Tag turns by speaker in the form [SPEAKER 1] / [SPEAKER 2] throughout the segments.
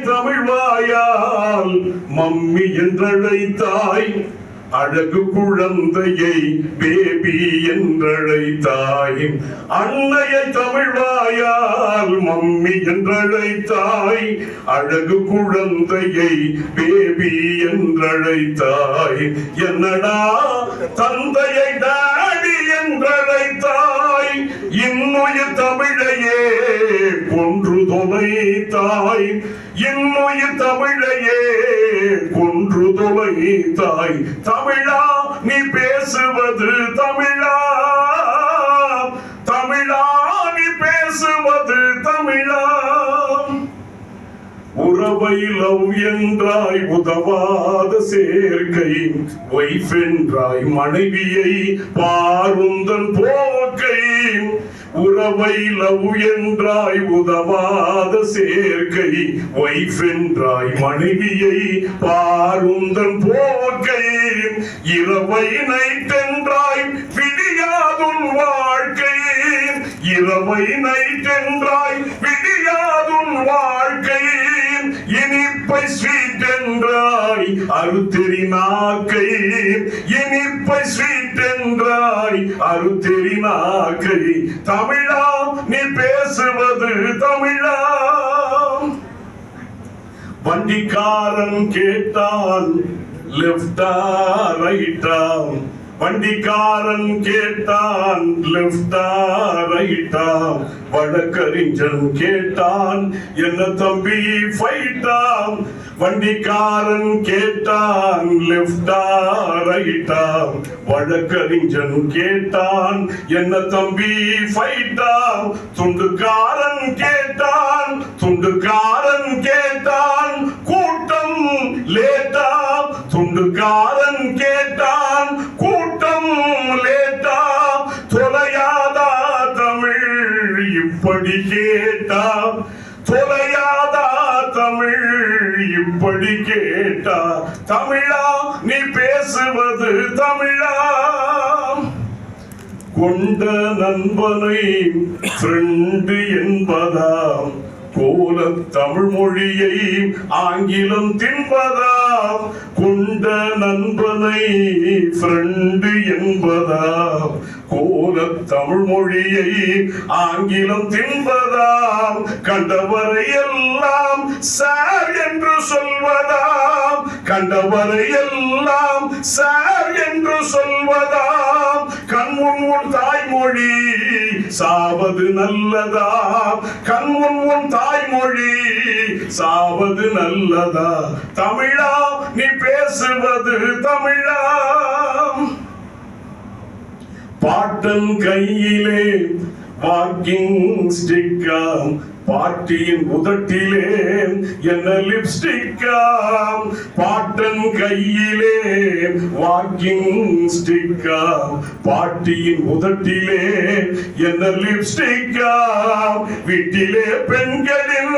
[SPEAKER 1] தமிழ் வாயால் மம்மி என்றழைத்தாய். அழகு குழந்தையை பேபி என்றழைத்தாய். அன்னையை தமிழ்வாயால் மம்மி என்றழைத்தாய். அழகு குழந்தையை பேபி என்றழைத்தாய். என்னடா தந்தையை டாடி என்றழைத்தாய். இன்னுயிர் தமிழையே கொன்று தொலை தாய் இன்னுயிர் தமிழையே கொன்று தொலை தாய் தமிழா நீ பேசுவது தமிழா. தமிழா நீ பேசுவது தமிழா. உறவை லவ் என்றாய் உதவாத சேர்க்கை. ஒய்ஃப் என்றாய் மனைவியை பாருந்தன் போக்கை. உறவை லவ் என்றாய் உதவாத சேர்க்கை. ஒய்ஃப் என்றாய் மனைவியை பாருந்தன் போக்கை. இரவை நைட் இனிப்பை ஸ்வீட் என்றாய். அருத்தெரி நாக்கை இனிப்பை ஸ்வீட் என்றாய். அருத்தெரி நாக்கை தமிழா நீ பேசுவது தமிழா வண்டிக்காரன் கேட்டான் லெப்டா ரைட்டா வண்டிக்காரன் கேட்டான் லெப்டா ரைட்டா வழக்கறிஞன் கேட்டான் என்ன தம்பி ஃபைட்டா வண்டிக்காரன் கேட்டான் லெப்டா ரைட்டா வழக்கறிஞன் கேட்டான் என்ன தம்பி ஃபைட்டா துண்டுக்காரன் கேட்டான் துண்டுக்காரன் கேட்டான். கூட்டம் லேட்டா துண்டுக்காரன் கேட்டான். மொழி கேட்டா தமிழா நீ பேசுவது தமிழா? கொண்ட நண்பனை ஃப்ரெண்டு என்பதாம். கோல தமிழ் மொழியை ஆங்கிலம் தின்பதா கொண்ட நண்பனை ஃப்ரெண்டு என்பதாம். கோல தமிழ் மொழியை ஆங்கிலம் தின்பதாம். கண்டவரை எல்லாம் சார் என்று சொல்வதாம். கண்டவரை எல்லாம் சார் சாவது நல்லதா? கண்முன் உன் தாய்மொழி சாவது நல்லதா? தமிழா நீ பேசுவது தமிழா? பாட்டன் கையிலே வாக்கிங் ஸ்டிக்கா பாட்டியின் உதட்டிலே என்ன லிப்ஸ்டிக்காம் பாட்டன் கையிலே வாக்கிங் ஸ்டிக்காம் பாட்டியின் உதட்டிலே என்ன லிப்ஸ்டிக்காம் வீட்டிலே பெண்களின்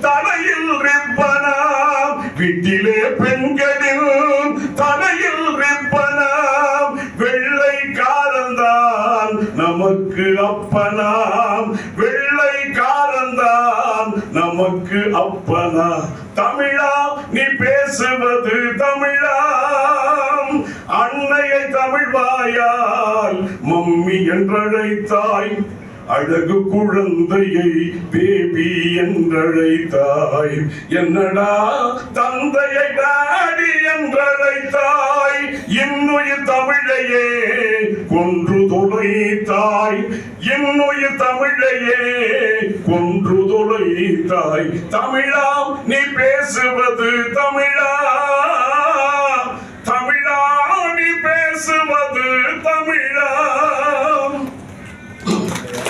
[SPEAKER 1] தலையில் ரிப்பனாம். வீட்டிலே பெண்கள் நமக்கு அப்பனா. தமிழா நீ பேசுவது தமிழா அன்னையை தமிழ் வாயால் மம்மி என்றழைத்தாய். அழகு குழந்தையை பேபி என்றழைத்தாய். என்னடா தந்தையை டாடி என்றழைத்தாய். இன்னுயிர் தமிழையே கொண்டு கொன்று தாய் என்னுயிர் தமிழையே கொன்று தாய் தமிழாம் நீ பேசுவது தமிழா